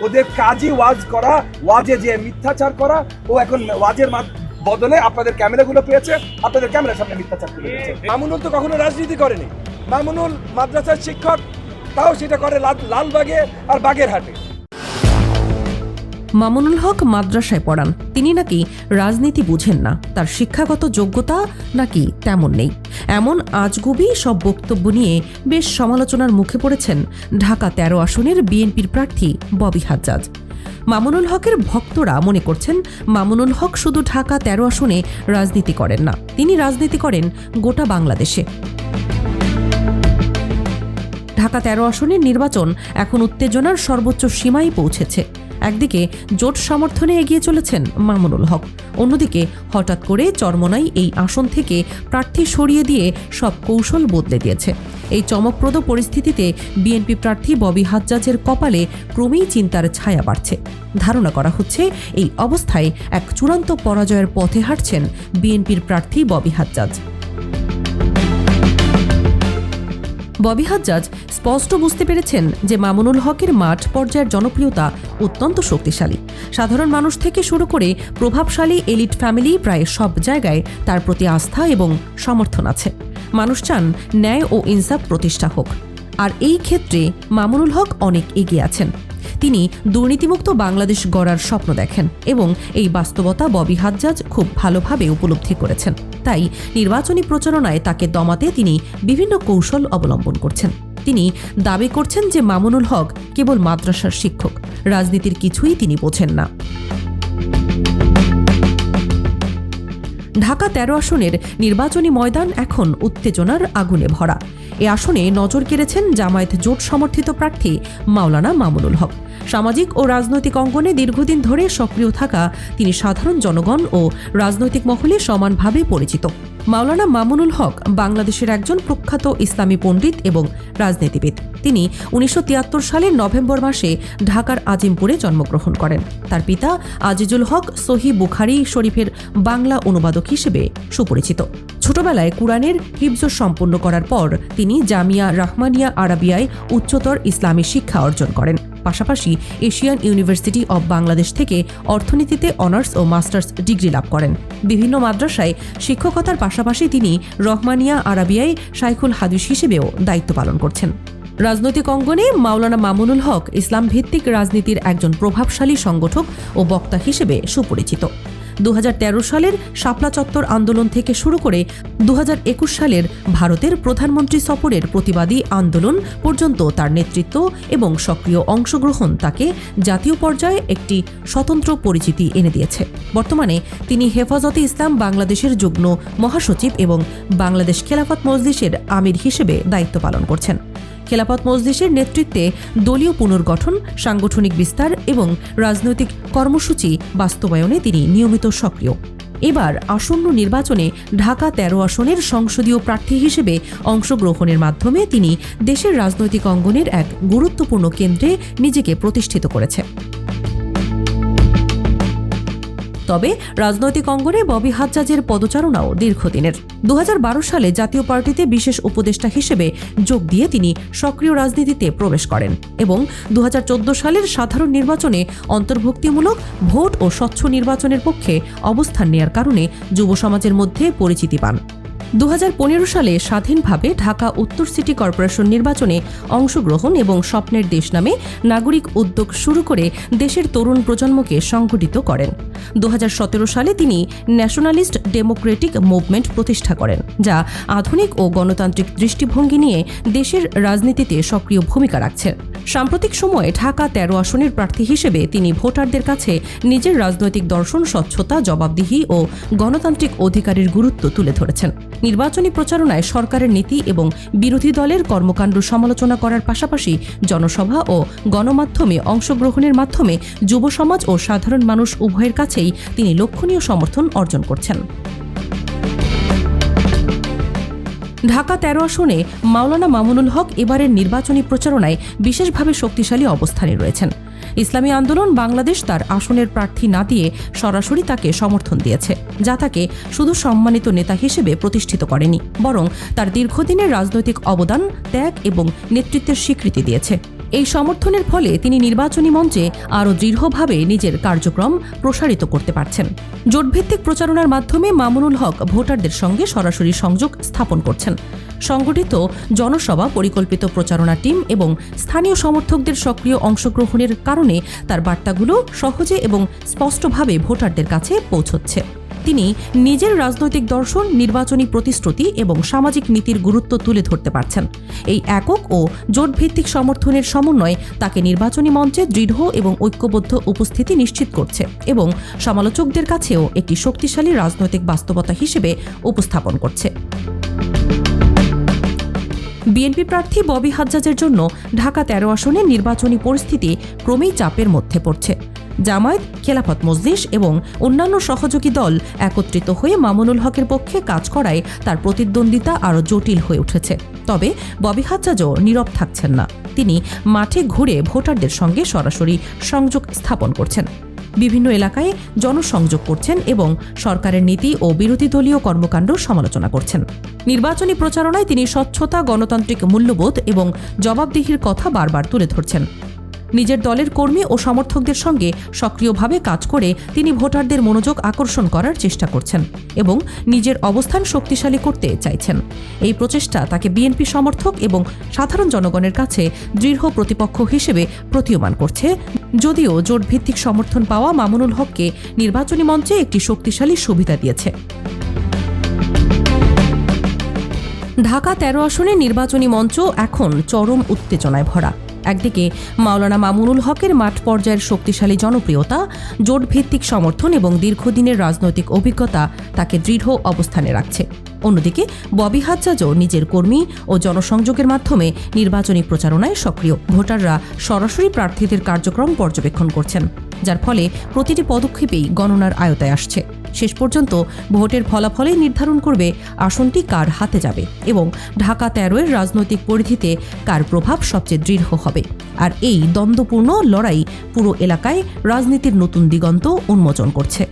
ওদের কাজই ওয়াজ করা, ওয়াজে যে মিথ্যাচার করা, ও এখন ওয়াজের বদলে আপনাদের ক্যামেরাগুলো পেয়েছে, আপনাদের ক্যামেরার সামনে মিথ্যাচার করে মামুনুল তো কখনো রাজনীতি করেনি। মামুনুল মাদ্রাসার শিক্ষক, তাও সেটা করে লাল- লালবাগে আর বাগেরহাটে। মামুনুল হক মাদ্রাসায় পড়ান। তিনি নাকি রাজনীতি বুঝেন না। তার শিক্ষাগত যোগ্যতা নাকি তেমন নেই। এমন আজগুবি সব বক্তব্য নিয়ে বেশ সমালোচনার মুখে পড়েছেন ঢাকা তেরো আসনের বিএনপির প্রার্থী ববি হাজ্জাজ। মামুনুল হকের ভক্তরা মনে করছেন মামুনুল হক শুধু ঢাকা তেরো আসনে রাজনীতি করেন না। তিনি রাজনীতি করেন গোটা বাংলাদেশে। ঢাকা তেরো আসনের নির্বাচন এখন উত্তেজনার সর্বোচ্চ সীমায় পৌঁছেছে। একদিকে জোট সমর্থনে এগিয়ে চলেছেন মামুনুল হক, অন্যদিকে হঠাৎ করে চরমনাই এই আসন থেকে প্রার্থী সরিয়ে দিয়ে সব কৌশল বদলে দিয়েছে। এই চমকপ্রদ পরিস্থিতিতে বিএনপি প্রার্থী ববি হাজ্জাজের কপালে ক্রমেই চিন্তার ছায়া বাড়ছে। ধারণা করা হচ্ছে এই অবস্থায় এক চূড়ান্ত পরাজয়ের পথে হাঁটছেন বিএনপির প্রার্থী ববি হাজ্জাজ। ববি হাজ্জাজ স্পষ্ট বুঝতে পেরেছেন যে মামুনুল হকের মাঠ পর্যায়ের জনপ্রিয়তা অত্যন্ত শক্তিশালী। সাধারণ মানুষ থেকে শুরু করে প্রভাবশালী এলিট ফ্যামিলি প্রায় সব জায়গায় তার প্রতি আস্থা এবং সমর্থন আছে। মানুষ চান ন্যায় ও ইনসাফ প্রতিষ্ঠা হোক। আর এই ক্ষেত্রে মামুনুল হক অনেক এগিয়ে আছেন। তিনি দুর্নীতিমুক্ত বাংলাদেশ গড়ার স্বপ্ন দেখেন এবং এই বাস্তবতা ববি হাজ্জাজ খুব ভালোভাবে উপলব্ধি করেছেন। তাই নির্বাচনী প্রচারণায় তাকে দমাতে তিনি বিভিন্ন কৌশল অবলম্বন করছেন। তিনি দাবি করছেন যে মামুনুল হক কেবল মাদ্রাসার শিক্ষক, রাজনীতির কিছুই তিনি বোঝেন না। ঢাকা তেরো আসনের নির্বাচনী ময়দান এখন উত্তেজনার আগুনে ভরা। এ আসনে নজর কেড়েছেন জামায়াত জোট সমর্থিত প্রার্থী মাওলানা মামুনুল হক। সামাজিক ও রাজনৈতিক অঙ্গনে দীর্ঘদিন ধরে সক্রিয় থাকা তিনি সাধারণ জনগণ ও রাজনৈতিক মহলে সমানভাবে পরিচিত। মাওলানা মামুনুল হক বাংলাদেশের একজন প্রখ্যাত ইসলামী পণ্ডিত এবং রাজনীতিবিদ। তিনি উনিশশো তিয়াত্তর সালের নভেম্বর মাসে ঢাকার আজিমপুরে জন্মগ্রহণ করেন। তার পিতা আজিজুল হক সহি বুখারি শরীফের বাংলা অনুবাদক হিসেবে সুপরিচিত। ছোটবেলায় কুরআনের হিফজ সম্পন্ন করার পর তিনি জামিয়া রাহমানিয়া আরাবিয়ায় উচ্চতর ইসলামী শিক্ষা অর্জন করেন। পাশাপাশি এশিয়ান ইউনিভার্সিটি অব বাংলাদেশ থেকে অর্থনীতিতে অনার্স ও মাস্টার্স ডিগ্রি লাভ করেন। বিভিন্ন মাদ্রাসায় শিক্ষকতার পাশাপাশি তিনি রহমানিয়া আরাবিয়ায় শাইখুল হাদিস হিসেবেও দায়িত্ব পালন করছেন। রাজনৈতিক অঙ্গনে মাওলানা মামুনুল হক ইসলাম ভিত্তিক রাজনীতির একজন প্রভাবশালী সংগঠক ও বক্তা হিসেবে সুপরিচিত। দু হাজার তেরো সালের শাপলা চত্বর আন্দোলন থেকে শুরু করে দু হাজার একুশ সালের ভারতের প্রধানমন্ত্রী সফরের প্রতিবাদী আন্দোলন পর্যন্ত তার নেতৃত্ব এবং সক্রিয় অংশগ্রহণ তাকে জাতীয় পর্যায়ে একটি স্বতন্ত্র পরিচিতি এনে দিয়েছে। বর্তমানে তিনি হেফাজতে ইসলাম বাংলাদেশের যুগ্ম মহাসচিব এবং বাংলাদেশ খেলাফত মজলিসের আমির হিসেবে দায়িত্ব পালন করছেন। খেলাফত মজলিসের নেতৃত্বে দলীয় পুনর্গঠন, সাংগঠনিক বিস্তার এবং রাজনৈতিক কর্মসূচি বাস্তবায়নে তিনি নিয়মিত সক্রিয়। এবার আসন্ন নির্বাচনে ঢাকা তেরো আসনের সংসদীয় প্রার্থী হিসেবে অংশগ্রহণের মাধ্যমে তিনি দেশের রাজনৈতিক অঙ্গনের এক গুরুত্বপূর্ণ কেন্দ্রে নিজেকে প্রতিষ্ঠিত করেছে। তবে রাজনৈতিক অঙ্গনে ববি হাজ্জাজের পদচারণাও দীর্ঘদিনের। দু হাজার বারো সালে জাতীয় পার্টিতে বিশেষ উপদেষ্টা হিসেবে যোগ দিয়ে তিনি সক্রিয় রাজনীতিতে প্রবেশ করেন এবং দুহাজার চোদ্দ সালের সাধারণ নির্বাচনে অন্তর্ভুক্তিমূলক ভোট ও স্বচ্ছ নির্বাচনের পক্ষে অবস্থান নেয়ার কারণে যুব সমাজের মধ্যে পরিচিতি পান। দু হাজার পনেরো সালে স্বাধীনভাবে ঢাকা উত্তর সিটি কর্পোরেশন নির্বাচনে অংশগ্রহণ এবং স্বপ্নের দেশ নামে নাগরিক উদ্যোগ শুরু করে দেশের তরুণ প্রজন্মকে সংগঠিত করেন। দু হাজার সতেরো সালে তিনি ন্যাশনালিস্ট ডেমোক্রেটিক মুভমেন্ট প্রতিষ্ঠা করেন, যা আধুনিক ও গণতান্ত্রিক দৃষ্টিভঙ্গি নিয়ে দেশের রাজনীতিতে সক্রিয় ভূমিকা রাখছে। সাম্প্রতিক সময়ে ঢাকা তেরো আসনের প্রার্থী হিসেবে তিনি ভোটারদের কাছে নিজের রাজনৈতিক দর্শন, স্বচ্ছতা, জবাবদিহি ও গণতান্ত্রিক অধিকারের গুরুত্ব তুলে ধরেছেন। নির্বাচনী প্রচারণায় সরকারের নীতি এবং বিরোধী দলের কর্মকাণ্ড সমালোচনা করার পাশাপাশি জনসভা ও গণমাধ্যমে অংশগ্রহণের মাধ্যমে যুব সমাজ ও সাধারণ মানুষ উভয়ের কাছেই তিনি লক্ষণীয় সমর্থন অর্জন করছেন। ঢাকা তেরো আসনে মাওলানা মামুনুল হক এবারের নির্বাচনী প্রচারণায় বিশেষভাবে শক্তিশালী অবস্থানে রয়েছেন। ইসলামী আন্দোলন বাংলাদেশ তার আসনের প্রার্থী না দিয়ে সরাসরি তাকে সমর্থন দিয়েছে, যা তাকে শুধু সম্মানিত নেতা হিসেবে প্রতিষ্ঠিত করেনি, বরং তার দীর্ঘদিনের রাজনৈতিক অবদান, ত্যাগ এবং নেতৃত্বের স্বীকৃতি দিয়েছে। এই সমর্থনের ফলে তিনি নির্বাচনী মঞ্চে আরও দৃঢ়ভাবে নিজের কার্যক্রম প্রসারিত করতে পারছেন। জোটভিত্তিক প্রচারণার মাধ্যমে মামুনুল হক ভোটারদের সঙ্গে সরাসরি সংযোগ স্থাপন করছেন। সংগঠিত জনসভা পরিকল্পিত প্রচারণা টিম এবং স্থানীয় সমর্থকদের সক্রিয় অংশগ্রহণের কারণে তার বার্তাগুলো সহজে এবং স্পষ্টভাবে ভোটারদের কাছে পৌঁছচ্ছে। তিনি নিজের রাজনৈতিক দর্শন, নির্বাচনী প্রতিশ্রুতি এবং সামাজিক নীতির গুরুত্ব তুলে ধরতে পারছেন। এই একক ও জোটভিত্তিক সমর্থনের সমন্বয় তাকে নির্বাচনী মঞ্চে দৃঢ় এবং ঐক্যবদ্ধ উপস্থিতি নিশ্চিত করছে এবং সমালোচকদের কাছেও একটি শক্তিশালী রাজনৈতিক বাস্তবতা হিসেবে উপস্থাপন করছে। বিএনপি প্রার্থী ববি হাজ্জাজের জন্য ঢাকা তেরো আসনের নির্বাচনী পরিস্থিতি ক্রমেই চাপের মধ্যে পড়ছে। জামায়াত, খেলাফত মজলিস এবং অন্যান্য সহযোগী দল একত্রিত হয়ে মামুনুল হকের পক্ষে কাজ করায় তার প্রতিদ্বন্দ্বিতা আরও জটিল হয়ে উঠেছে। তবে ববি হাজ্জাজও নীরব থাকছেন না। তিনি মাঠে ঘুরে ভোটারদের সঙ্গে সরাসরি সংযোগ স্থাপন করছেন। বিভিন্ন এলাকায় জনসংযোগ করছেন এবং সরকারের নীতি ও বিরোধী দলীয় কর্মকাণ্ড সমালোচনা করছেন। নির্বাচনী প্রচারণায় তিনি স্বচ্ছতা, গণতান্ত্রিক মূল্যবোধ এবং জবাবদিহির কথা বারবার তুলে ধরছেন। নিজের দলের কর্মী ও সমর্থকদের সঙ্গে সক্রিয়ভাবে কাজ করে তিনি ভোটারদের মনোযোগ আকর্ষণ করার চেষ্টা করছেন এবং নিজের অবস্থান শক্তিশালী করতে চাইছেন। এই প্রচেষ্টা তাকে বিএনপি সমর্থক এবং সাধারণ জনগণের কাছে দৃঢ় প্রতিপক্ষ হিসেবে প্রতীয়মান করছে। যদিও জোটভিত্তিক সমর্থন পাওয়া মামুনুল হককে নির্বাচনী মঞ্চে একটি শক্তিশালী সুবিধা দিয়েছে। ঢাকা তেরো আসনে নির্বাচনী মঞ্চ এখন চরম উত্তেজনায় ভরা। একদিকে মাওলানা মামুনুল হকের মাঠ পর্যায়ের শক্তিশালী জনপ্রিয়তা, জোটভিত্তিক সমর্থন এবং দীর্ঘদিনের রাজনৈতিক অভিজ্ঞতা তাকে দৃঢ় অবস্থানে রাখছে। অন্যদিকে ববি হাজ্জাজও নিজের কর্মী ও জনসংযোগের মাধ্যমে নির্বাচনী প্রচারণায় সক্রিয়। ভোটাররা সরাসরি প্রার্থীদের কার্যক্রম পর্যবেক্ষণ করছেন, যার ফলে প্রতিটি পদক্ষেপেই গণনার আয়তায় আসছে। শেষ পর্যন্ত ভোটের ফলাফলেই নির্ধারণ করবে আসনটি কার হাতে যাবে এবং ঢাকা তেরোয়ের রাজনৈতিক পরিধিতে কার প্রভাব সবচেয়ে দৃঢ় হবে। আর এই দ্বন্দ্বপূর্ণ লড়াই পুরো এলাকায় রাজনীতির নতুন দিগন্ত উন্মোচন করছে।